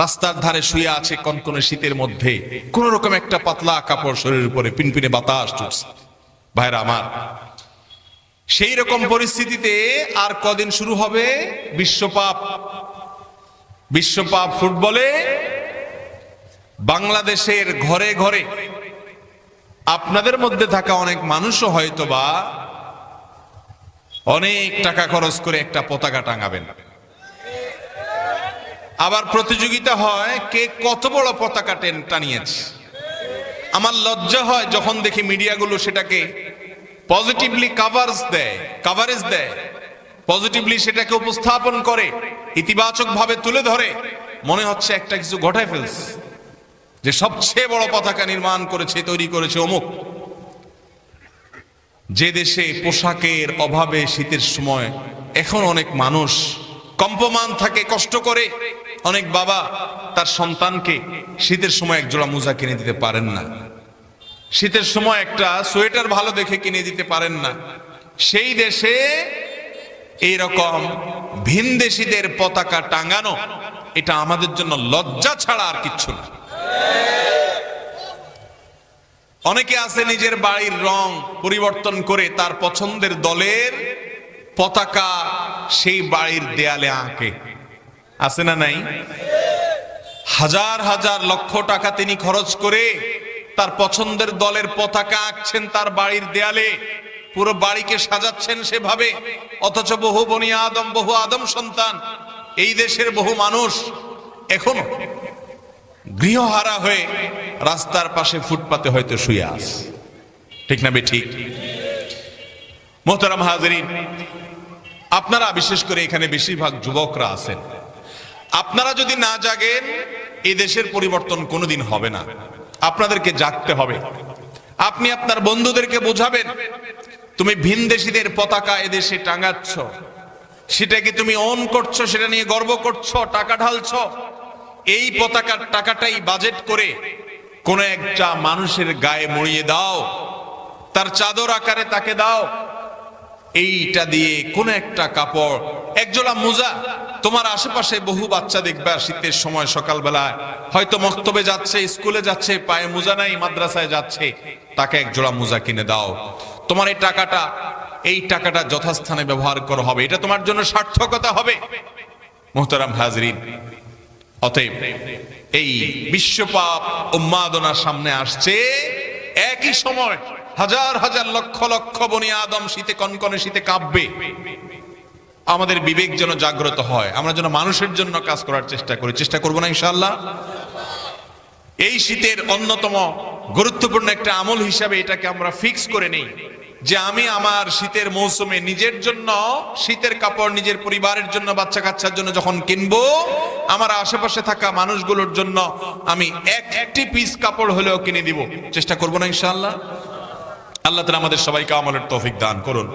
রাস্তার ধারে শুয়ে আছে কনকনে শীতের মধ্যে। কোন রকম একটা পাতলা কাপড় শরীরের উপরে পিনপিনে বাতাস ঢুকছে। ভাইরা আমার, সেই রকম পরিস্থিতিতে আর কদিন শুরু হবে বিশ্বপাপ বিশ্বপাপ ফুটবলে বাংলাদেশের ঘরে ঘরে আপনাদের মধ্যে থাকা অনেক মানুষও হয়তোবা অনেক টাকা খরচ করে একটা পতাকা টাঙাবেন। আবার প্রতিযোগিতা হয় কে কত বড় পতাকা টেন টানিয়েছে। আমার লজ্জা হয় যখন দেখি মিডিয়াগুলো সেটাকে পজিটিভলি কাভার্স দেয় কাভারেজ দেয় পজিটিভলি সেটাকে উপস্থাপন করে ইতিবাচক ভাবে তুলে ধরে। মনে হচ্ছে একটা কিছু ঘটায় ফেলছে, যে সবচেয়ে বড় পতাকা নির্মাণ করেছে, তৈরি করেছে অমুক। যে দেশে পোশাকের অভাবে শীতের সময় এখন অনেক মানুষ কম্পমান থাকে, কষ্ট করে অনেক বাবা তার সন্তানকে শীতের সময় এক জোড়া মোজা কিনে দিতে পারেন না। শীতের সময় একটা সোয়েটার ভালো দেখে কিনে দিতে পারেন না। সেই দেশে এইরকম ভিনদেশীদের পতাকা টাঙানো, এটা আমাদের জন্য লজ্জা ছাড়া আর কিচ্ছু না। অনেকে আছে নিজের বাড়ির রং পরিবর্তন করে তার পছন্দের দলের পতাকা সেই বাড়ির দেয়ালে আঁকে। আছে না নাই? হাজার হাজার লক্ষ টাকা তিনি খরচ করে তার পছন্দের দলের পতাকা আঁকছেন তার বাড়ির দেয়ালে। পুরো বাড়িকে সাজাচ্ছেন সেভাবে। অথচ বহু বনি আদম, বহু আদম সন্তান, এই দেশের বহু মানুষ এখনও গৃহহারা হয়ে রাস্তার পাশে ফুটপাতে হয়তো শুয়ে আস ঠিক না বে ঠিক? মোহতারাম হাজরিন, আপনারা বিশেষ করে এখানে বেশিরভাগ যুবকরা আছেন। আপনারা যদি না জাগেন, এই দেশের পরিবর্তন কোনোদিন হবে না। আপনাদেরকে জাগতে হবে। আপনি আপনার বন্ধুদেরকে বোঝাবেন, তুমি ভিনদেশীদের পতাকা এদেশে টাঙাচ্ছ। সেটাকে তুমি অন করছ, সেটা নিয়ে গর্ব করছ, টাকা ঢালছ? এই পতাকার টাকাটাই বাজেট করে কোন একটা মানুষের গায়ে মরিয়ে দাও, তার চাদর আকারে তাকে দাও। এইটা দিয়ে কোন একটা কাপড়, একজোড়া মোজা তোমার আশেপাশে বহু বাচ্চা দেখবে শীতের সময় সকালবেলায়। হয়তো মক্তবে যাচ্ছে, স্কুলে যাচ্ছে, পায়ে মোজা নাই, মাদ্রাসায় যাচ্ছে। তাকে এক জোড়া মোজা কিনে দাও। তোমার এই টাকাটা এই টাকাটা যথাস্থানে ব্যবহার করা হবে। এটা তোমার জন্য সার্থকতা হবে। মোহতারাম হাজরিন, অতএব এই বিশ্বপাপ উন্মাদনার সামনে আসছে। একই সময় হাজার হাজার লক্ষ লক্ষ বনি আদম শীতে কনকনে শীতে কাঁপবে। আমাদের বিবেক যেন জাগ্রত হয়, আমরা যেন মানুষের জন্য কাজ করার চেষ্টা করি। চেষ্টা করব না ইনশাল্লাহ এই শীতের অন্যতম গুরুত্বপূর্ণ একটা আমল হিসাবে এটাকে আমরা ফিক্স করে নেই, যে আমি আমার শীতের মৌসুমে নিজের জন্য, শীতের কাপড় নিজের পরিবারের জন্য বাচ্চা কাচ্চার জন্য যখন কিনবো, আমার আশেপাশে থাকা মানুষগুলোর জন্য আমি এক একটি পিস কাপড় হলেও কিনে দিব। চেষ্টা করব না ইনশাল্লাহ আল্লাহ তালা আমাদের সবাইকে আমলের তৌফিক দান করুন।